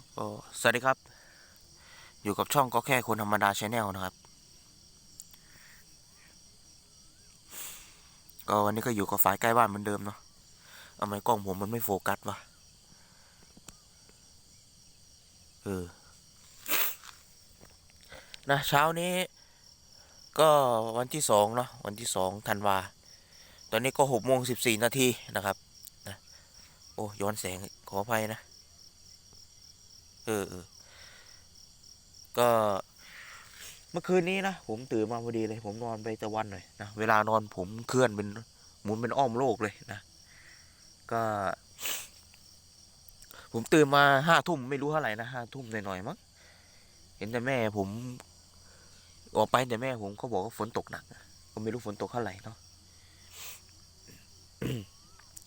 ครับก็สวัสดีครับ อยู่กับช่องก็แค่คนธรรมดาชาแนลนะครับ ก็วันนี้ก็อยู่กับฝ่ายใกล้บ้านเหมือนเดิมเนาะทำไมกล้องผมมันไม่โฟกัสวะเออนะเช้านี้ ก็วันที่สองเนาะวันที่สองธันวา ตอนนี้ก็หกโมงสิบสี่นาทีนะครับนะโอ้ย้อนแสงขออภัยนะ ออเออ ก็เมื่อคืนนี้นะผมตื่นมาพอดีเลย ผมนอนไปตะวันหน่อยนะเวลานอนผมเคลื่อนเป็นหมุนเป็นอ้อมโลกเลยนะก็ ผมตื่นมาห้าทุ่มไม่รู้เท่าไหร่นะห้าทุ่มหน่อยๆมั้งเห็นแต่แม่ผม ออกไปแต่แม่ผมเขาบอกว่าฝนตกหนักก็ไม่รู้ฝนตกเท่าไหร่เนาะ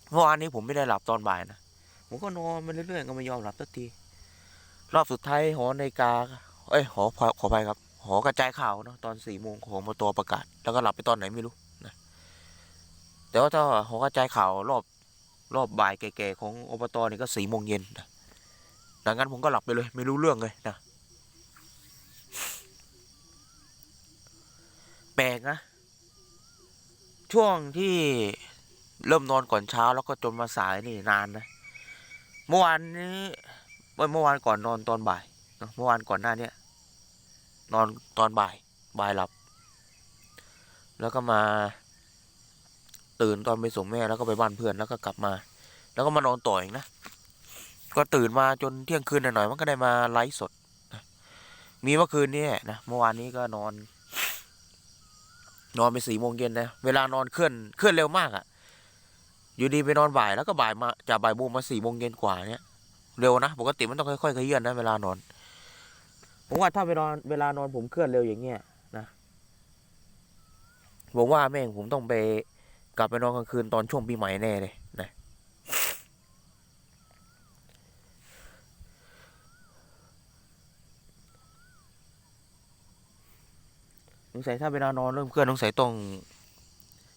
เมื่อวานนี้ผมไม่ได้หลับตอนบ่ายนะผมก็นอนมาเรื่อยๆก็ไม่ยอมหลับสักที รอบสุดท้ายหอนาฬิกา เอ้ยหอขอขอไปครับ หอกระจายข่าวเนาะตอนสี่โมงของมตประกาศ แล้วก็หลับไปตอนไหนไม่รู้นะแต่ว่าถ้าหอกระจายข่าวรอบรอบบ่ายแก่ๆของอบตนี่ก็สี่โมงเย็นนะดังนั้นผมก็หลับไปเลย ไม่รู้เรื่องเลยนะแปลกนะ ช่วงที่เริ่มนอนก่อนเช้าแล้วก็จนมาสายนี่นานนะ เมื่อวานนี้ เอ้ยเมื่อวานก่อนนอนตอนบ่ายเมื่อวานก่อนหน้าเนี้ยนอนตอนบ่ายบ่ายหลับ แล้วก็มา ตื่นตอนไปส่งแม่แล้วก็ไปบ้านเพื่อนแล้วก็กลับมา แล้วก็มานอนต่ออีกนะก็ตื่นมาจนเที่ยงคืนหน่อยๆมันก็ได้มาไลฟ์สดมีเมื่อคืนนี้นะเมื่อวานนี้ก็นอน นอนไปสี่โมงเย็นนะเวลานอนเคลื่อนเคลื่อนเร็วมากอะ่ะ อยู่ดีไปนอนบ่ายแล้วก็บ่ายมาจากบ่ายโมงมาสี่โมงเย็นกว่าเนี้ย เร็วนะ ปกติมันต้องค่อยๆเขยื่นนะเวลานอน ผมว่าถ้าเวลาเวลานอนผมเคลื่อนเร็วอย่างเงี้ยนะผมว่าแม่งผมต้องไปกลับไปนอนกลางคืนตอนช่วงปีใหม่แน่เลยนะสงสัยถ้าเวลานอนเริ่มเคลื่อนสงสัยต้อง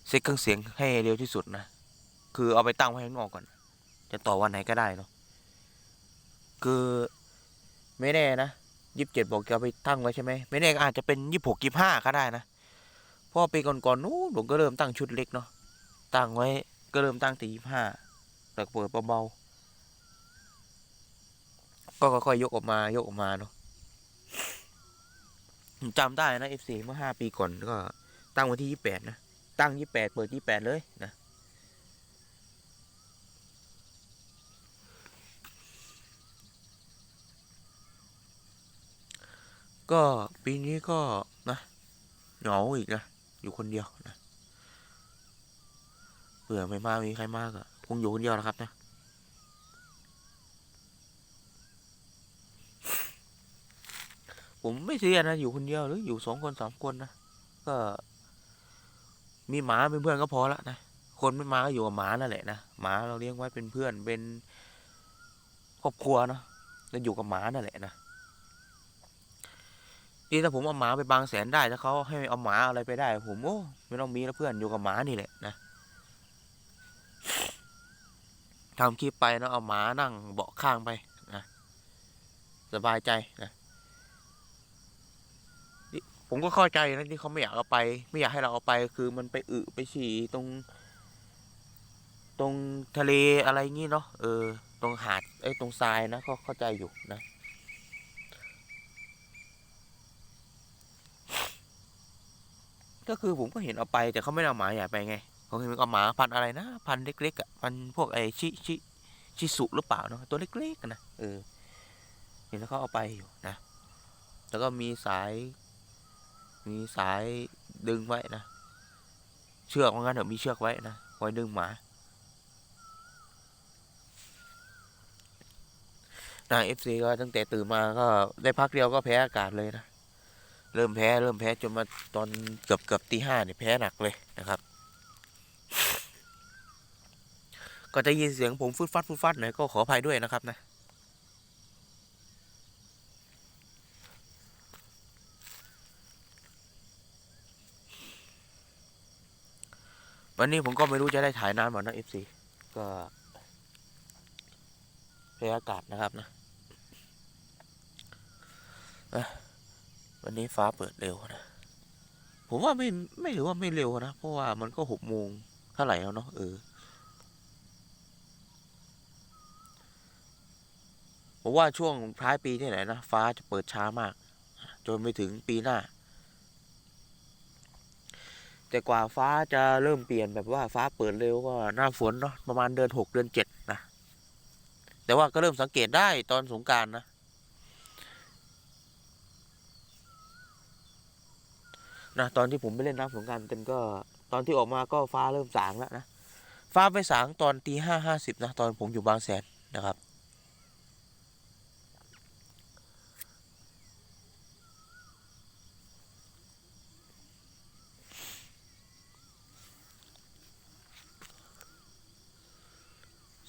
เซ็ตเครื่องเสียงให้เร็วที่สุดนะ คือเอาไปตั้งไว้ข้างนอกก่อน จะต่อวันไหนก็ได้เนาะ คือไม่แน่นะยี่สิบเจ็ดบอกจะไปตั้งไว้ใช่ไหมไม่แน่อาจจะเป็นยี่สิบหกยี่สิบห้าก็ได้นะเพราะปีก่อนๆนู้นผมก็เริ่มตั้งชุดเล็กเนาะตั้งไว้ก็เริ่มตั้งต่ยี่สิบห้าแต่เปิดเบาๆก็ค่อยๆยกออกมายกออกมาเนาะจำได้นะเอฟซีเมื่อห้าปีก่อนก็ตั้งวันที่ยี่แปดนะตั้งยี่แปดเปิดยี่แปดเลยนะ ก็ปีนี้ก็นะเหงาอีกนะ อยู่คนเดียวนะเบื่อไม่มากมีใครมากอะคงอยู่คนเดียวนะครับนะผมไม่เสียนะ อยู่คนเดียวหรืออยู่สองคนสามคนนะก็ มีหมาเป็นเพื่อนก็พอละนะคนไม่มาก็อยู่กับหมานั่นแหละนะหมาเราเลี้ยงไว้เป็นเพื่อนเป็นครอบครัวเนาะแล้วอยู่กับหมานั่นแหละนะ นี่ถ้าผมเอาหมาไปบางแสนได้ถ้าเขาให้เอาหมาอะไรไปได้ ผมโอ้ไม่ต้องมีแล้วเพื่อนอยู่กับหมานี่แหละนะทำคลิปไปเนาะเอาหมานั่งเบาะข้างไปนะสบายใจนะนี่ผมก็เข้าใจนะที่เขาไม่อยากเอาไป ไม่อยากให้เราเอาไป คือมันไปอึไปฉี่ตรง ตรงทะเลอะไรงี้เนาะเออ ตรงหาดไอ้ตรงทรายนะก็เข้าใจอยู่นะ ก็คือผมก็เห็นเอาไปแต่เขาไม่เอาหมาใหญ่ไปไงเขาเห็นเอาหมาพันอะไรนะ พันเล็กๆอะพันพวกไอชิชิชิสุหรือเปล่าเนาะตัวเล็กๆนะเออเห็นแล้วเขาเอาไปอยู่นะ แล้วก็มีสาย มีสายดึงไว้นะเชือกว่างั้นเถอะมีเชือกไว้นะไว้ดึงหมานะเอฟซีก็ตั้งแต่ตื่นมาก็ได้พักเดียวก็แพ้อากาศเลยนะ เริ่มแพ้เริ่มแพ้จนมาตอนเกือบเกือบตีห้าเนี่ยแพ้หนักเลยนะครับ ก็จะยินเสียงผมฟุดฟัดฟุดฟัดหน่อยก็ขออภัยด้วยนะครับนะวันนี้ผมก็ไม่รู้จะได้ถ่ายนานหมดนะเอฟซีก็แพ้อากาศนะครับนะอะ วันนี้ฟ้าเปิดเร็วนะ ผมว่าไม่ไม่ถือว่าไม่เร็วนะ เพราะว่ามันก็หกโมงเท่าไหร่แล้วเนาะเออผมว่าช่วงท้ายปีนี่แหละนะฟ้าจะเปิดช้ามาก จนไปถึงปีหน้า แต่กว่าฟ้าจะเริ่มเปลี่ยนแบบว่าฟ้าเปิดเร็วก็หน้าฝนเนาะประมาณเดือนหกเดือนเจ็ดนะ แต่ว่าก็เริ่มสังเกตได้ตอนสงการนะ นะตอนที่ผมไปเล่นน้ำสงการเต็มก็ตอนที่ออกมาก็ฟ้าเริ่มสางแล้วนะฟ้าไปสางตอนตีห้าห้าสิบนะตอนผมอยู่บางแสนนะครับ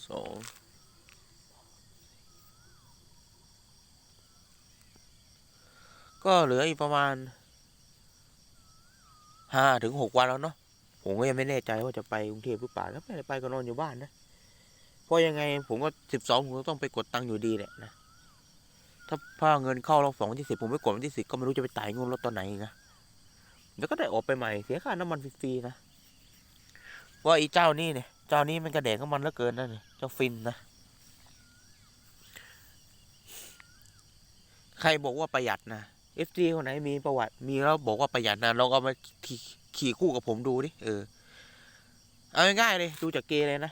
สองก็เหลืออีกประมาณ ห้าถึงหกวันแล้วเนาะผมก็ยังไม่แน่ใจว่าจะไปกรุงเทพหรือเปล่าถ้าไม่ได้ไปก็นอนอยู่บ้านนะเพราะยังไงผมก็สิบสองผมก็ต้องไปกดตังค์อยู่ดีแหละนะถ้าถ้าเงินเข้ารอบสองที่สิบผมไปกดวันที่สิบก็ไม่รู้จะไปจ่ายเงินรถตอนไหนนะแล้วก็ได้ออกไปใหม่เสียค่าน้ำมันฟรีๆนะเพราอีเจ้านี่เนี่ยเจ้านี้มันกระแดกน้ำมันเหลือเกินนะนี่เจ้าฟินนะใครบอกว่าประหยัดนะ FG คนไหนมีประวัติ มีแล้วบอกว่าประหยัดนะลองเอามาขี่ขี่คู่กับผมดูดิเออ เอาง่ายๆเลยดูจากเกเลยนะ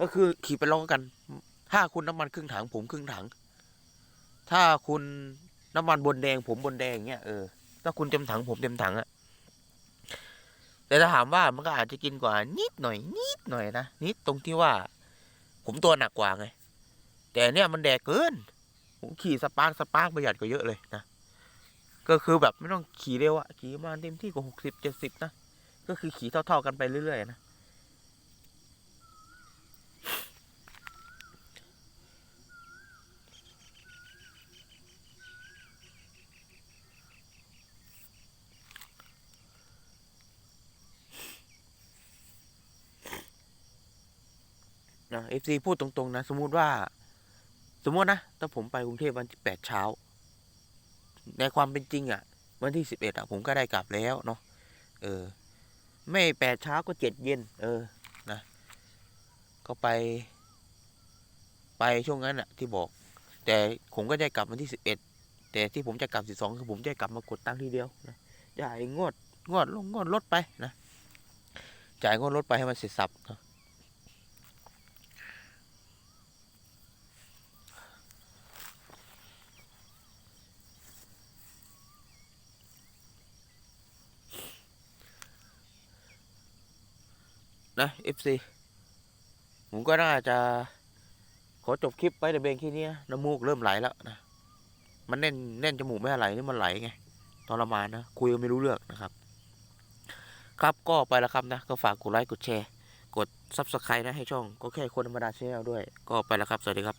ก็คือขี่ไปลองกัน ถ้าคุณน้ำมันครึ่งถังผมครึ่งถัง ถ้าคุณน้ำมันบนแดง ผมบนแดงเงี้ยเออถ้าคุณเต็มถังผมเต็มถังอะแต่ถ้าถามว่ามันก็อาจจะกินกว่า นิดหน่อย นิดหน่อยนะนิดตรงที่ว่า ผมตัวหนักกว่าไง แต่เนี่ยมันแดกเกิน ผมขี่สปาร์คสปาร์คประหยัดกว่าเยอะเลยนะ ก็คือแบบไม่ต้องขี่เร็วอะขี่มาเต็มที่กว่าหกสิบเจ็ดสิบนะ ก็คือขี่เท่า ๆกันไปเรื่อยๆนะนะเอฟซีพูดตรงๆนะ สมมุติว่า สมมตินะถ้าผมไปกรุงเทพวันที่แปดเช้า ในความเป็นจริงอะ่ะ วันที่สิบเอ็ดอะผมก็ได้กลับแล้วเนาะเออ ไม่แปดเช้าก็เจ็ดเย็น เออนะก็ไป ไปช่วงนั้นอะที่บอก แต่ผมก็ได้กลับวันที่สิบเอ็ดแต่ที่ผมจะกลับสิบสองคือผมจะกลับมากดตังค์ทีเดียวนะจ่ายงวดงวดลงงวดลดไปนะจ่ายงวดลดไปให้มันเสร็จสับเนาะ นะ FC ผมก็น่าจะ ขอจบคลิปไปแต่เบงที่นี้น้ำมูกเริ่มไหลแล้วนะ มันแน่นแน่นจมูกไม่ไหลนี่มันไหลไงทรมานนะ คุยกันไม่รู้เรื่องนะครับ ครับก็ไปแล้วครับนะ ก็ฝากกดไลค์กดแชร์ กด Subscribe นะให้ช่อง ก็แค่คนธรรมดาชแนลด้วย ก็ไปแล้วครับ สวัสดีครับ